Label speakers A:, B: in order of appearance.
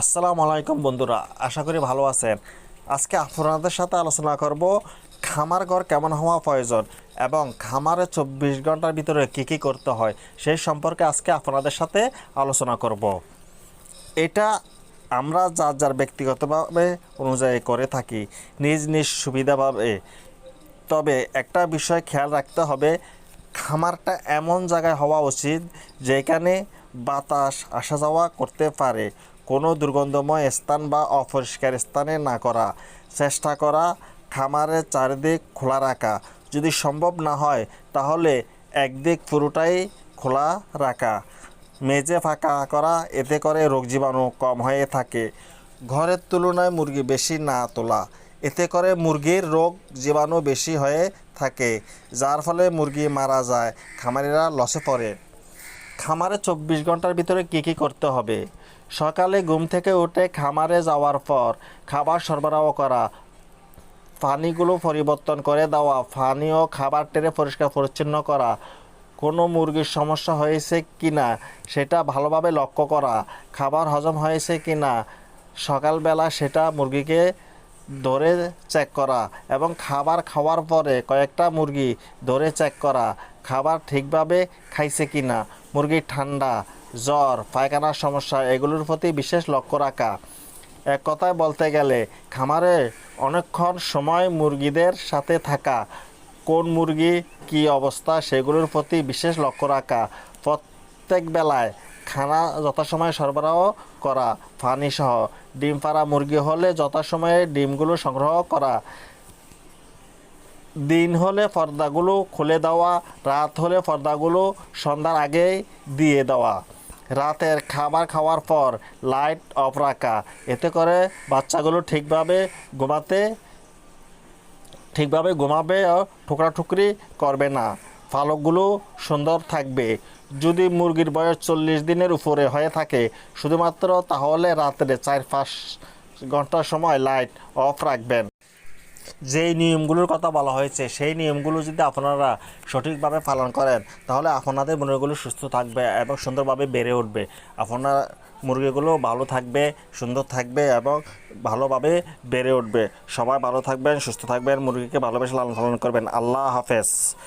A: আসসালামু আলাইকুম বন্ধুরা, আশা করি ভালো আছেন। আজকে আপনাদের সাথে আলোচনা করব খামার ঘর কেমন হওয়া প্রয়োজন এবং খামারে চব্বিশ ঘণ্টার ভিতরে কী কী করতে হয়, সেই সম্পর্কে আজকে আপনাদের সাথে আলোচনা করব। এটা আমরা যার যার ব্যক্তিগতভাবে অনুযায়ী করে থাকি, নিজ নিজ সুবিধাভাবে। তবে একটা বিষয় খেয়াল রাখতে হবে, খামারটা এমন জায়গায় হওয়া উচিত যেখানে বাতাস আসা যাওয়া করতে পারে। কোনো দুর্গন্ধময় স্থান বা অপরিষ্কার স্থানে না করা। চেষ্টা করা, খামারের চারিদিক খোলা রাখা। যদি সম্ভব না হয়, তাহলে একদিক পুরোটাই খোলা রাখা। মেজে ফাঁকা করা, এতে করে রোগ জীবাণু কম হয়ে থাকে। ঘরের তুলনায় মুরগি বেশি না তোলা। এতে করে মুরগির রোগ জীবাণু বেশি হয়ে থাকে, যার ফলে মুরগি মারা যায়, খামারিরা লসে পড়ে। খামারে চব্বিশ ঘণ্টার ভিতরে কী কী করতে হবে? সকালে ঘুম থেকে উঠে খামারে যাওয়ার পর খাবার সরবরাহ করা, পানিগুলো পরিবর্তন করে দেওয়া পানি ও খাবার টেরে পরিষ্কার পরিচ্ছন্ন করা, কোনো মুরগির সমস্যা হয়েছে কি না সেটা ভালোভাবে লক্ষ্য করা, খাবার হজম হয়েছে কি না সকালবেলা সেটা মুরগিকে ধরে চেক করা এবং খাবার খাওয়ার পরে কয়েকটা মুরগি ধরে চেক করা খাবার ঠিকভাবে খাইছে কি না মুরগির ঠান্ডা জ্বর, পায়খানার সমস্যা, এগুলোর প্রতি বিশেষ লক্ষ্য রাখা। এক কথায় বলতে গেলে, খামারে অনেকক্ষণ সময় মুরগিদের সাথে থাকা, কোন মুরগি কি অবস্থা সেগুলোর প্রতি বিশেষ লক্ষ্য রাখা। প্রত্যেক বেলায় খানা যথাসময়ে সরবরাহ করা পানি সহ ডিম পাড়া মুরগি হলে যথাসময়ে ডিমগুলো সংগ্রহ করা। দিন হলে পর্দাগুলো খুলে দেওয়া, রাত হলে পর্দাগুলো সন্ধ্যার আগেই দিয়ে দেওয়া। রাতের খাবার খাওয়ার পর লাইট অফ রাখা। এতে করে বাচ্চাগুলো ঠিকভাবে ঘুমাতে, ঠিকভাবে ঘুমাবে ও ঠুকরাঠুকরি করবে না। পালকগুলো সুন্দর থাকবে। যদি মুরগির বয়স চল্লিশ দিনের উপরে হয়ে থাকে, শুধুমাত্র তাহলে রাত্রে চার পাঁচ ঘণ্টার সময় লাইট অফ রাখবেন। যেই নিয়মগুলোর কথা বলা হয়েছে, সেই নিয়মগুলো যদি আপনারা সঠিকভাবে পালন করেন, তাহলে আপনাদের মুরগিগুলো সুস্থ থাকবে এবং সুন্দরভাবে বেড়ে উঠবে। আপনার মুরগিগুলো ভালো থাকবে, সুন্দর থাকবে এবং ভালোভাবে বেড়ে উঠবে। সবাই ভালো থাকবেন, সুস্থ থাকবেন, মুরগিকে ভালোবেসে লালন পালন করবেন। আল্লাহ হাফেজ।